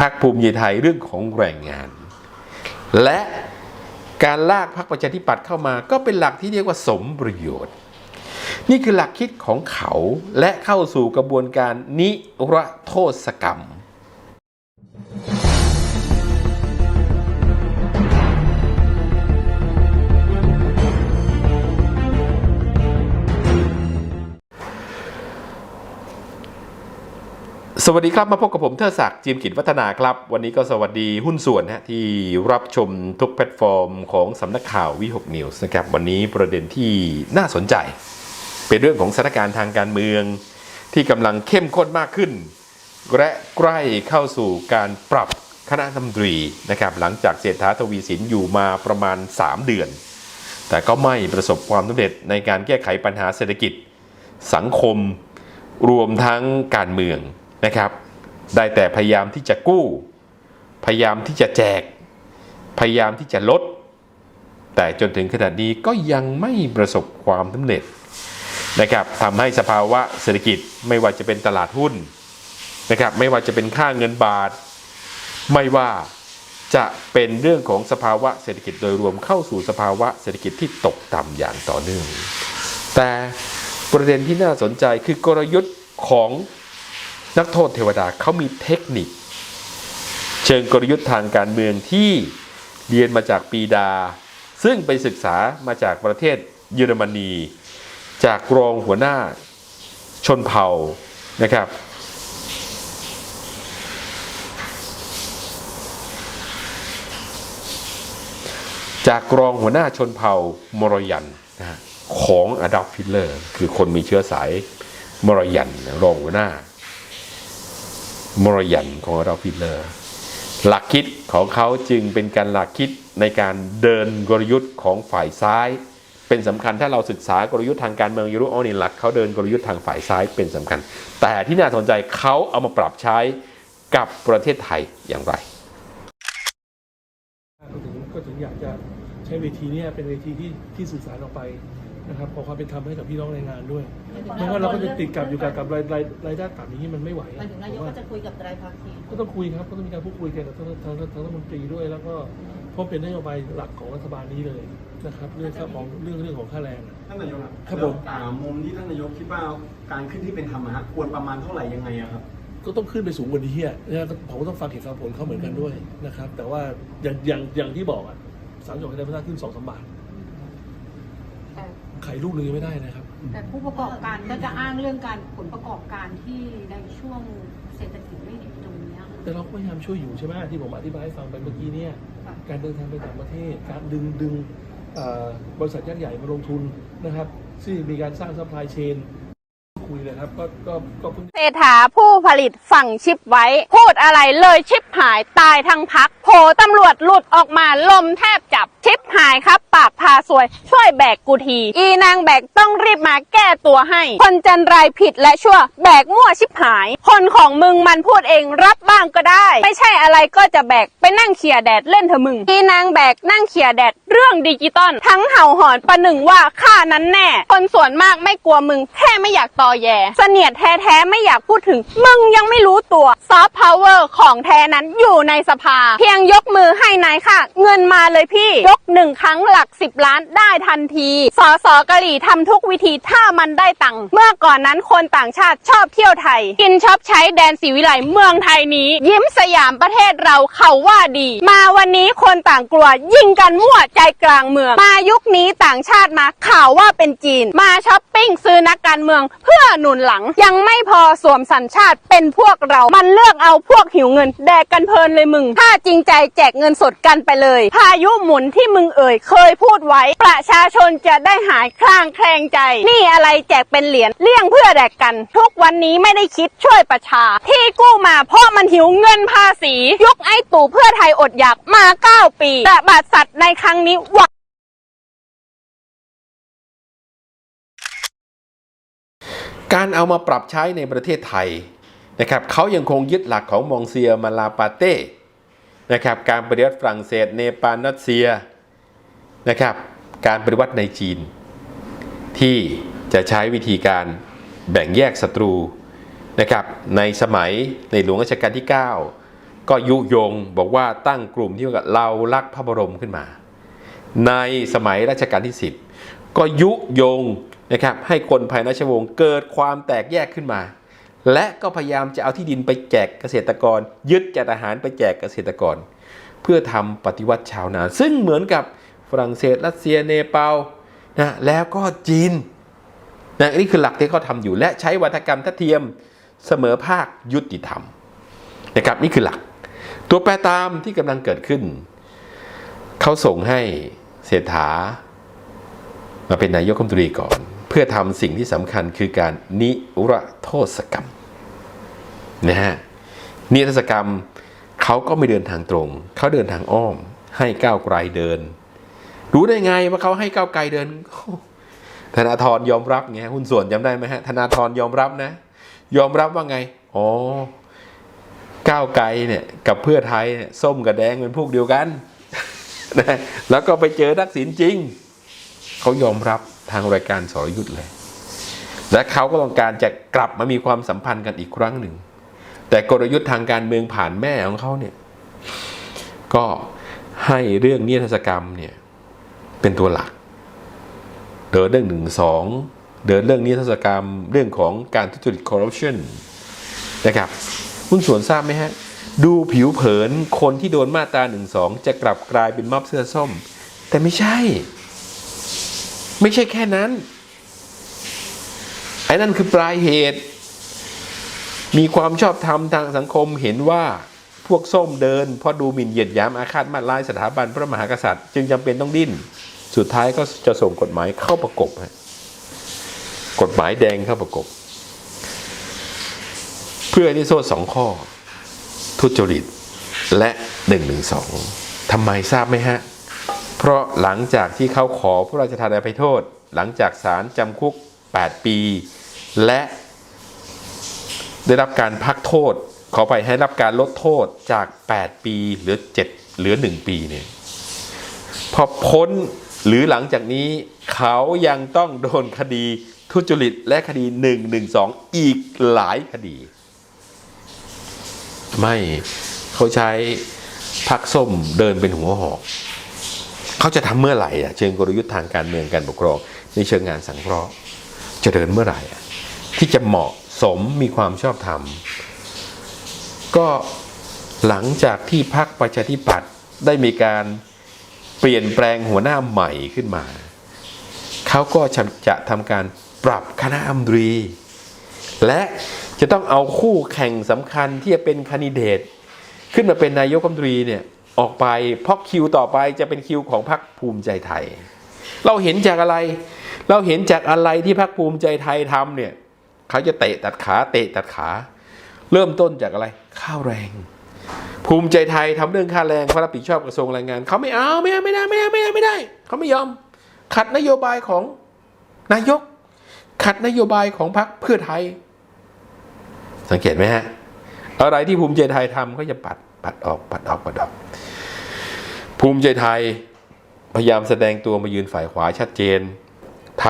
พรรคภูมิใจไทยเรื่องของแรงงาน และการลากพรรคประชาธิปัตย์เข้ามาก็เป็นหลักที่เรียกว่าสมประโยชน์ นี่คือหลักคิดของเขาและเข้าสู่กระบวนการนิรโทษกรรม สวัสดีครับ มาพบกับผมเทอศักดิ์จิมกิจวัฒนาครับ วันนี้ก็สวัสดีหุ้นส่วนนะที่รับชมทุกแพลตฟอร์มของสำนักข่าววิหกนิวส์นะครับ วันนี้ประเด็นที่น่าสนใจ เป็นเรื่องของสถานการณ์ทางการเมือง ที่กำลังเข้มข้นมากขึ้น และใกล้เข้าสู่การปรับคณะรัฐมนตรีนะครับหลังจากเศรษฐาทวีสินอยู่มาประมาณ 3 เดือน แต่ก็ไม่ประสบความสำเร็จในการแก้ไขปัญหาเศรษฐกิจ สังคมรวมทั้งการเมือง นะครับ ได้แต่พยายามที่จะกู้ พยายามที่จะแจก พยายามที่จะลด แต่จนถึงขนาดนี้ก็ยังไม่ประสบความสำเร็จนะครับทำให้สภาวะเศรษฐกิจไม่ว่าจะเป็นตลาดหุ้นนะครับไม่ว่าจะเป็นค่าเงินบาท ไม่ว่าจะเป็นเรื่องของสภาวะเศรษฐกิจโดยรวมเข้าสู่สภาวะเศรษฐกิจที่ตกต่ำอย่างต่อเนื่อง แต่ประเด็นที่น่าสนใจคือกลยุทธ์ของ นักโทษเทวดาเขามีเทคนิค เชิงกลยุทธ์ทางการเมืองที่เรียนมาจากปีดา ซึ่งไปศึกษามาจากประเทศเยอรมนี จากรองหัวหน้าชนเผ่านะครับ จากรองหัวหน้าชนเผ่ามรยันนะของอดัลฟิลเลอร์ คือคนมีเชื้อสายมรยันรองหัวหน้า มรยันของอดัลฟิเลอร์หลักคิดของเขาจึงเป็นการหลักคิดในการเดินกลยุทธ์ของฝ่ายซ้าย เป็นสำคัญถ้าเราศึกษากลยุทธ์ทางการเมืองยูโรออนี่หลักเขาเดินกลยุทธ์ทางฝ่ายซ้ายเป็นสำคัญ แต่ที่น่าสนใจเขาเอามาปรับใช้กับประเทศไทยอย่างไรก็ถึงก็ถึงอยากจะใช้เวทีนี้เป็นเวทีที่ที่สื่อสารออกไป นะครับขอความเป็นธรรมให้กับพี่น้องแรงงานด้วยไม่งั้นเราก็จะติดกับอยู่กับกับรายรายรายได้ต่ำอย่างนี้มันไม่ไหวหมายถึงนายกผมก็ว่าจะคุยกับไตรภาคีก็ต้องคุยครับก็ต้องมีการพูดคุยกันกับทางทางทางรัฐมนตรีด้วย แล้วก็เพราะเป็นนโยบายหลักของรัฐบาลนี้เลยนะครับเรื่องค่าของเรื่องเรื่องของค่าแรง ท่านนายกครับผมแล้วอ่ามุมที่ท่านนายกคิดว่าการขึ้นที่เป็นธรรมะฮะควรประมาณเท่าไหร่ยังไงอะครับ ก็ต้องขึ้นไปสูงกว่านี้อะนะผมก็ต้องฟังเหตุฟังผลเขาเหมือนกันด้วยนะครับ แต่ว่าอย่างอย่างอย่างที่บอกอะสามจังหวัดชายแดนภาคใต้ขึ้นสองสามบาทแต่ ไข่ลูกหนึงยังไม่ได้นะครับ แต่ผู้ประกอบการก็จะอ้างเรื่องการผลประกอบการที่ในช่วงเศรษฐกิจไม่ดีตรงเนี้ยแต่เราก็พยายามช่วยอยู่ใช่ไหมที่ผมอธิบายให้ฟังไปเมื่อกี้เนี่ยค่ะ การเดินทางไปต่างประเทศ การดึงดึงเอ่อบริษัทยักษ์ใหญ่มาลงทุนนะครับ ซึ่งมีการสร้างซัพพลายเชน คุยเลยครับ ก็ก็ก็เพิ่ง เศรษฐาผู้ผลิตฝั่งชิปไว้ พูดอะไรเลยชิปหายตายทั้งพักโผตำรวจหลุดออกมาลมแทบจับชิปหายครับ ปากพาสวย ช่วยแบกกูที อีนางแบกต้องรีบมาแก้ตัวให้ คนจันไรผิดและชั่ว แบกมั่วชิปหาย คนของมึงมันพูดเองรับบ้างก็ได้ ไม่ใช่อะไรก็จะแบกไปนั่งเขี่ยแดดเล่นเถอะมึงอีนางแบกนั่งเขี่ยแดดเรื่องดิจิตอลทั้งเห่าหอนประหนึ่งว่าข้านั้นแน่ คนส่วนมากไม่กลัวมึงแค่ไม่อยากต่อแยเสนียดแท้ๆไม่อยากพูดถึง มึงยังไม่รู้ตัวซอฟต์พาวเวอร์ของแท้นั้นอยู่ในสภา เพียงยกมือให้นายค่ะ เงินมาเลยพี่ ยกหนึ่งครั้งหลักสิบล้านได้ทันทีสอสอกะหรี่ทำทุกวิธีถ้ามันได้ตังค์เมื่อก่อนนั้นคนต่างชาติชอบเที่ยวไทย กินชอบใช้แดนสีวิไลเมืองไทยนี้ ยิ้มสยามประเทศเราเขาว่าดี มาวันนี้คนต่างกลัว ยิงกันมั่วใจกลางเมือง มายุคนี้ต่างชาติมาข่าวว่าเป็นจีน มาช้อปิ้งซื้อนักการเมืองเพื่อหนุนหลัง ยังไม่พอสวมสัญชาติเป็นพวกเรา มันเลือกเอาพวกหิวเงิน แดกกันเพลินเลยมึง ถ้าจริงใจแจกเงินสดกันไปเลย พายุหมุนที่มึงเอ่ย เคยพูดไว้ ประชาชนจะได้หายคลางแคลงใจ นี่อะไรแจกเป็นเหรียญเลี่ยงเพื่อแดกกัน ทุกวันนี้ไม่ได้คิดช่วยประชา ที่กู้มาเพราะมันหิวเงินภาษียุคไอ้ตู่เพื่อไทยอดอยากมา 9 ปีแต่บาดสัตว์ในครั้งนี้หวัง การเอามาปรับใช้ในประเทศไทยนะครับเขายังคงยึดหลักของมองเซียมาลาปาเต้นะครับการปฏิวัติฝรั่งเศสเนปาลรัสเซียนะครับการปฏิวัติในจีน ที่จะใช้วิธีการแบ่งแยกศัตรูนะครับในสมัยในหลวงรัชกาลที่ 9 ก็ยุยงบอกว่าตั้งกลุ่มที่ว่าเรารักพระบรมขึ้นมา ในสมัยรัชกาลที่ 10 ก็ยุยง นะครับให้คนภายในราชวงศ์เกิดความแตกแยกขึ้นมา และก็พยายามจะเอาที่ดินไปแจกเกษตรกร ยึดจัดอาหารไปแจกเกษตรกร เพื่อทำปฏิวัติชาวนา ซึ่งเหมือนกับฝรั่งเศสรัสเซียเนปาลนะแล้วก็จีนนะนี่คือหลักที่เขาทำอยู่และใช้วัฒกรรมทัดเทียมเสมอภาคยุติธรรมนะครับนี่คือหลัก ตัวแปรตามที่กำลังเกิดขึ้น เขาส่งให้เศรษฐามาเป็นนายกรัฐมนตรีก่อน เพื่อทำสิ่งที่สำคัญคือการนิรโทษกรรมนะฮะนิรโทษกรรมเขาก็ไม่เดินทางตรง เขาเดินทางอ้อม ให้ก้าวไกลเดิน รู้ได้ไงว่าเขาให้ก้าวไกลเดิน ธนาธรยอมรับไงหุ้นส่วนจำได้ไหมฮะธนาธรยอมรับนะ ยอมรับว่าไงอ๋อก้าวไกลเนี่ยกับเพื่อไทยเนี่ยส้มกับแดงเป็นพวกเดียวกันนะแล้วก็ไปเจอทักษิณจริง เขายอมรับ ทางรายการสรยุทธ์เลย และเขาก็ต้องการจะกลับมามีความสัมพันธ์กันอีกครั้งหนึ่ง แต่กลยุทธ์ทางการเมืองผ่านแม่ของเขาเนี่ย ก็ให้เรื่องนิทรศกรรมเนี่ยเป็นตัวหลัก เดินเรื่องหนึ่งสองเดินเรื่องนิทรศกรรม เรื่องของการทุจริตคอร์รัปชันนะครับคุณส่วนทราบไหมฮะ ดูผิวเผินคนที่โดนมาตราหนึ่งสองจะกลับกลายเป็นม็อบเสื้อส้ม แต่ไม่ใช่ ไม่ใช่แค่นั้น ไอ้นั่นคือปลายเหตุ มีความชอบธรรมทางสังคมเห็นว่าพวกส้มเดินเพราะดูหมิ่นเหยียดหยามอาฆาตมาตร้ายสถาบันพระมหากษัตริย์ จึงจำเป็นต้องดิ้น สุดท้ายก็จะส่งกฎหมายเข้าประกบฮะกฎหมายแดงเข้าประกบ เพื่อที่โทษสองข้อ ทุจริตและ1นึทำไมทราบไหมฮะ เพราะหลังจากที่เขาขอพระราชทานอภัยโทษ หลังจากศาลจำคุก 8 ปี และได้รับการพักโทษ ขอไปให้รับการลดโทษจาก 8 ปีเหลือ 7 เหลือ 1 ปีเนี่ยพอพ้นหรือหลังจากนี้เขายังต้องโดนคดีทุจริตและคดี 112 อีกหลายคดี ไม่เขาใช้พักส้มเดินเป็นหัวหอก เขาจะทำเมื่อไหร่อะเชิงกลยุทธ์ทางการเมืองการปกครองในเชิงงานสังเคราะห์จะเดินเมื่อไหร่อะที่จะเหมาะสมมีความชอบธรรมก็หลังจากที่พรรคประชาธิปัตย์ได้มีการเปลี่ยนแปลงหัวหน้าใหม่ขึ้นมา เขาก็จะจะทำการปรับคณะอัมตรี และจะต้องเอาคู่แข่งสำคัญที่จะเป็นคนดิเดต ขึ้นมาเป็นนายกรัฐมนตรีเนี่ย ออกไปเพราะคิวต่อไปจะเป็นคิวของพรรคภูมิใจไทย เราเห็นจากอะไร เราเห็นจากอะไรที่พรรคภูมิใจไทยทำเนี่ยเขาจะเตะตัดขาเตะตัดขา เริ่มต้นจากอะไรข้าวแรง ภูมิใจไทยทำเรื่องค่าแรงเขารับผิดชอบกระทรวงแรงงานเขาไม่เอาไม่เอาไม่ได้ไม่ได้ไม่ได้ไม่ได้เขาไม่ยอม ขัดนโยบายของนายก ขัดนโยบายของพรรคเพื่อไทย สังเกตไหมฮะอะไรที่ภูมิใจไทยทำก็จะปัด ปัดออกปัดออกปัดออก ภูมิใจไทยพยายามแสดงตัวมายืนฝ่ายขวาชัดเจนท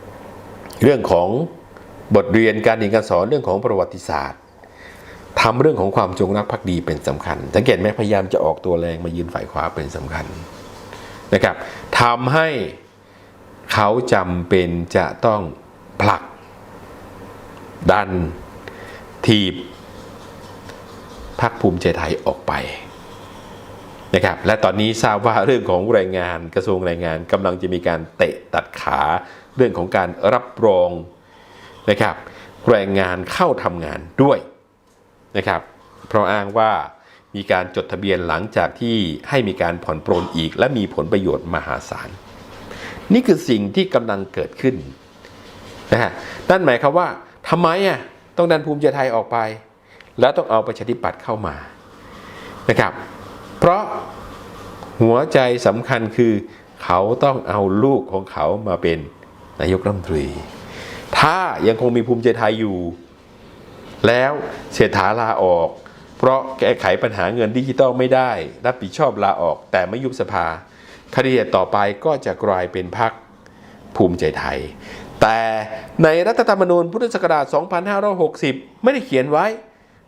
ำเรื่องของบทเรียนการเรียนการสอนเรื่องของประวัติศาสตร์ทำเรื่องของความจงรักภักดีเป็นสำคัญ สังเกตไหมพยายามจะออกตัวแรงมายืนฝ่ายขวาเป็นสำคัญนะครับทำให้เขาจำเป็นจะต้องผลัก ดันทีบ พักภูมิใจไทยออกไปนะครับและตอนนี้ทราบว่าเรื่องของแรงงานกระทรวงแรงงานกำลังจะมีการเตะตัดขาเรื่องของการรับรองนะครับแรงงานเข้าทำงานด้วยนะครับเพราะอ้างว่ามีการจดทะเบียนหลังจากที่ให้มีการผ่อนปรนอีก และมีผลประโยชน์มหาศาล นี่คือสิ่งที่กำลังเกิดขึ้นนะฮะนั่นหมายความว่าทำไมอะต้องดันภูมิใจไทยออกไป แล้วต้องเอาประชาธิปัตย์เข้ามานะครับ เพราะหัวใจสำคัญคือเขาต้องเอาลูกของเขามาเป็นนายกรัฐมนตรี ถ้ายังคงมีภูมิใจไทยอยู่ แล้วเศรษฐาลาออก เพราะแก้ไขปัญหาเงินดิจิตอลไม่ได้ รับผิดชอบลาออก แต่ไม่ยุบสภาคดีต่อไปก็จะกลายเป็นพรรคภูมิใจไทย แต่ในรัฐธรรมนูญพุทธศักราช 2560 ไม่ได้เขียนไว้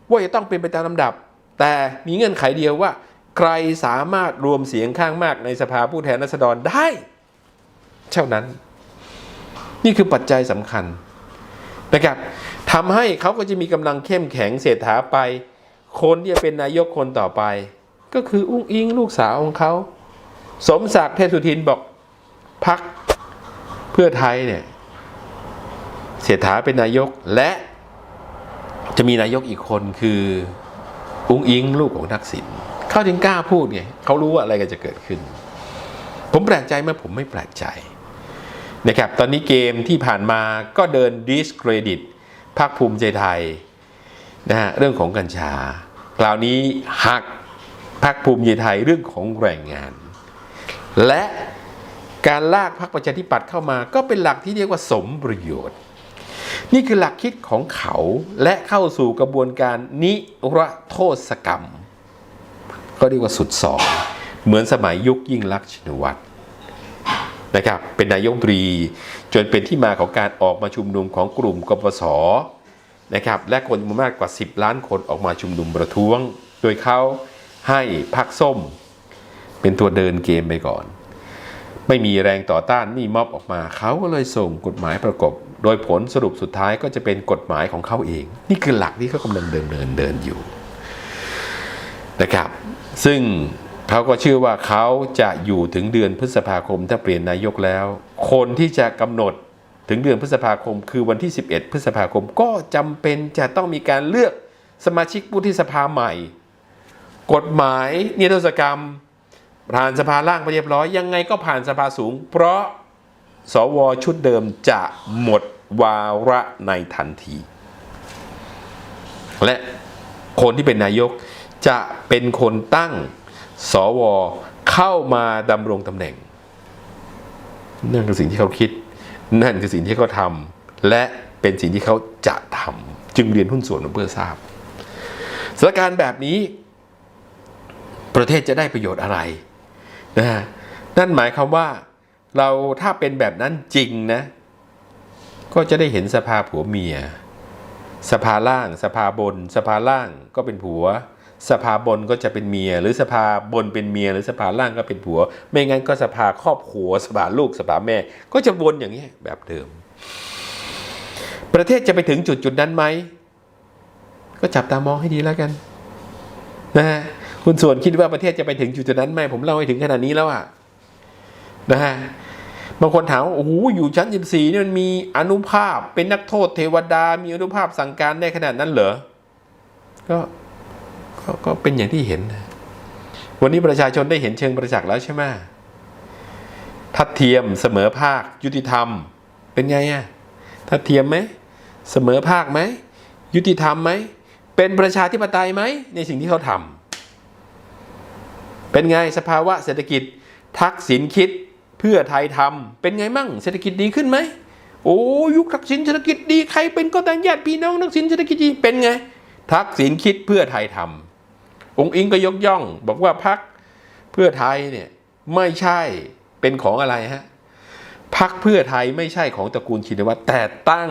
ว่าจะต้องเป็นไปตามลำดับ แต่มีเงื่อนไขเดียวว่า ใครสามารถรวมเสียงข้างมากในสภาผู้แทนราษฎรได้ เท่านั้น นี่คือปัจจัยสำคัญนะครับทำให้เขาก็จะมีกำลังเข้มแข็งเศรษฐาไป คนที่จะเป็นนายกคนต่อไป ก็คืออุ้งอิงลูกสาวของเขาสมศักดิ์เทพสุทินบอกพักเพื่อไทยเนี่ยเศรษฐาเป็นนายกและ จะมีนายกอีกคนคืออุ้งอิงลูกของทักษิณเขาถึงกล้าพูดไงเขารู้ว่าอะไรกันจะเกิดขึ้น ผมแปลกใจไหมผมไม่แปลกใจนะครับตอนนี้เกมที่ผ่านมาก็เดินดิสเครดิตพรรคภูมิใจไทยนะฮะเรื่องของกัญชาคราวนี้หักพรรคภูมิใจไทยเรื่องของแรงงาน และการลากพรรคประชาธิปัตย์เข้ามาก็เป็นหลักที่เรียกว่าสมประโยชน์ นี่คือหลักคิดของเขาและเข้าสู่กระบวนการนิรโทษกรรม ก็เรียกว่าสุดสองเหมือนสมัยยุคยิ่งลักษณ์ชินวัตรนะครับเป็นนายกรัฐมนตรีจนเป็นที่มาของการออกมาชุมนุมของกลุ่มกปสนะครับและคนจำนวนมากกว่า 10 ล้านคนออกมาชุมนุมประท้วง โดยเขาให้พรรคส้ม เป็นตัวเดินเกมไปก่อน ไม่มีแรงต่อต้านนี่ม็อบออกมา เขาก็เลยส่งกฎหมายประกบ โดยผลสรุปสุดท้ายก็จะเป็นกฎหมายของเขาเอง นี่คือหลักที่เขากำลังเดินเดินเดินอยู่นะครับ ซึ่งเขาก็เชื่อว่าเขาจะอยู่ถึงเดือนพฤษภาคมถ้าเปลี่ยนนายกแล้ว คนที่จะกำหนดถึงเดือนพฤษภาคม คือวันที่ 11 พฤษภาคมก็จำเป็นจะต้องมีการเลือกสมาชิกวุฒิสภาใหม่ กฎหมายนิรโทษกรรม ผ่านสภาล่างไปเรียบร้อย ยังไงก็ผ่านสภาสูง เพราะสวชุดเดิมจะหมด วาระในทันที และคนที่เป็นนายกจะเป็นคนตั้งสวเข้ามาดำรงตำแหน่ง นั่นคือสิ่งที่เขาคิด นั่นคือสิ่งที่เขาทำและเป็นสิ่งที่เขาจะทำจึงเรียนหุ้นส่วนมาเพื่อทราบสถานการณ์แบบนี้ ประเทศจะได้ประโยชน์อะไรนะฮะนั่นหมายความว่าเราถ้าเป็นแบบนั้นจริงนะ ก็จะได้เห็นสภาผัวเมีย สภาล่าง สภาบน สภาล่างก็เป็นผัว สภาบนก็จะเป็นเมีย หรือสภาบนเป็นเมีย หรือสภาล่างก็เป็นผัว ไม่งั้นก็สภาครอบครัว สภาลูก สภาแม่ ก็จะวนอย่างนี้แบบเดิม ประเทศจะไปถึงจุดจุดๆนั้นไหม ก็จับตามองให้ดีแล้วกัน นะฮะคุณส่วนคิดว่าประเทศจะไปถึงจุดจุดนั้นไหมผมเล่าให้ถึงขนาดนี้แล้วอะนะฮะ บางคนถามว่าโอ้โหอยู่ชั้น 14นี่มันมีอนุภาพเป็นนักโทษเทวดา มีอนุภาพสั่งการได้ขนาดนั้นเหรอก็ก็ก็เป็นอย่างที่เห็น วันนี้ประชาชนได้เห็นเชิงประจักษ์แล้วใช่ไหมทัดเทียมเสมอภาคยุติธรรม เป็นไงอะทัดเทียมไหมเสมอภาคไหมยุติธรรมไหมเป็นประชาธิปไตยไหมในสิ่งที่เขาทำเป็นไงสภาวะเศรษฐกิจทักษิณคิด เพื่อไทยทำเป็นไงมั่งเศรษฐกิจดีขึ้นไหมโอ้ยุคทักษิณเศรษฐกิจดีใครเป็นก็แต่งญาติพี่น้องทักษิณเศรษฐกิจดีเป็นไง ทักษิณคิดเพื่อไทยทำองค์อิงก็ยกย่อง บอกว่าพักเพื่อไทยเนี่ยไม่ใช่เป็นของอะไรฮะพักเพื่อไทยไม่ใช่ของตระกูลชินวัตรแต่ตั้ง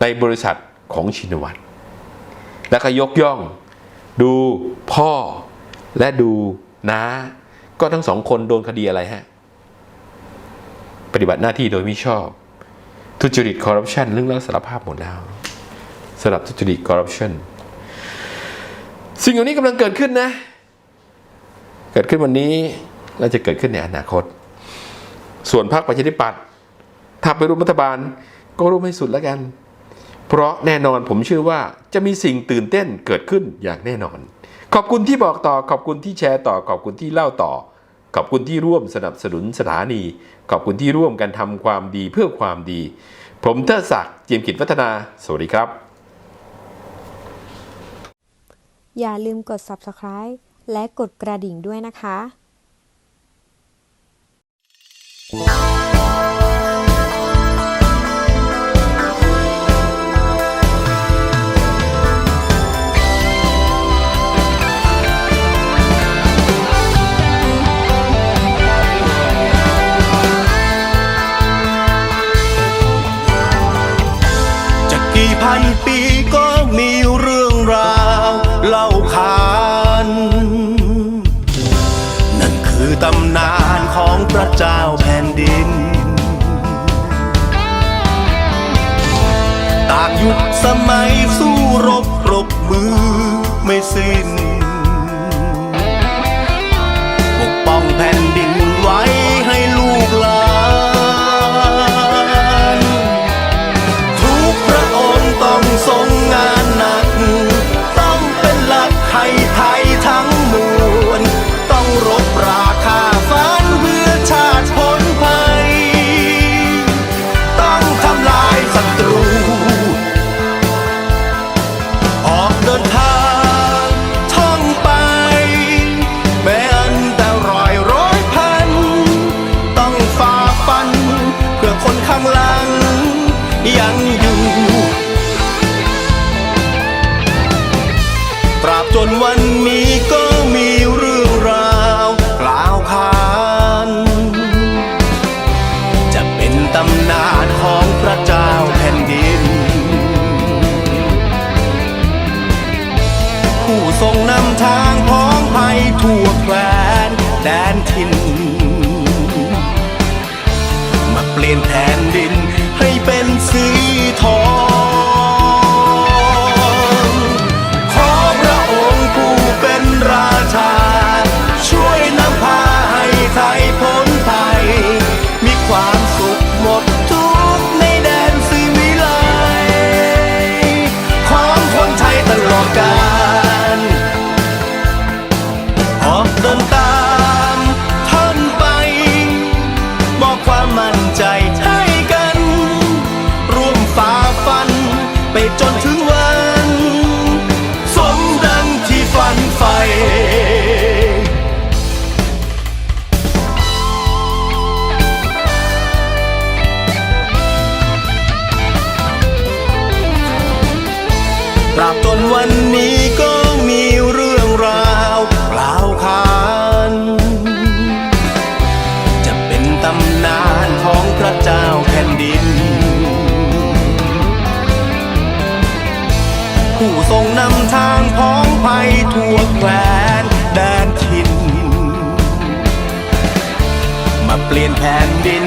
ในบริษัทของชินวัตรแล้วก็ยกย่อง ดูพ่อและดูน้าก็ทั้งสองคนโดนคดีอะไรฮะ ฏิบัติหน้าที่โดยมิชอบ ทุจริตคอร์รัปชันเรื่องเล่าสารภาพหมดแล้วสำหรับทุจริตคอร์รัปชันสิ่งเหล่านี้กำลังเกิดขึ้นนะ เกิดขึ้นวันนี้และจะเกิดขึ้นในอนาคต ส่วนพรรคประชาธิปัตย์ถ้าไปร่วมรัฐบาลก็ร่วมให้สุดแล้วกัน เพราะแน่นอนผมเชื่อว่าจะมีสิ่งตื่นเต้นเกิดขึ้นอย่างแน่นอน ขอบคุณที่บอกต่อขอบคุณที่แชร์ต่อขอบคุณที่เล่าต่อ ขอบคุณที่ร่วมสนับสนุนสถานี ขอบคุณที่ร่วมกันทำความดีเพื่อความดี ผมเทศศักดิ์เจียมกิจวัฒนา สวัสดีครับ อย่าลืมกด subscribe และกดกระดิ่งด้วยนะคะ สมัยสู้ ยังอยู่ ตราบจนวันนี้ก็มีเรื่องราวกล่าวขานจะเป็นตำนานของพระเจ้าแผ่นดิน ผู้ทรงนำทางพ้องภัยทั่วแคว้นแดนทิน มาเปลี่ยนแผน ตราบตนวันนี้ก็มีเรื่องราวเปล่าวขานจะเป็นตำนานของพระเจ้าแผ่นดิน ผู้ทรงนำทางพ้องภัยทั่วแควนแดนทิน มาเปลี่ยนแผ่นดิน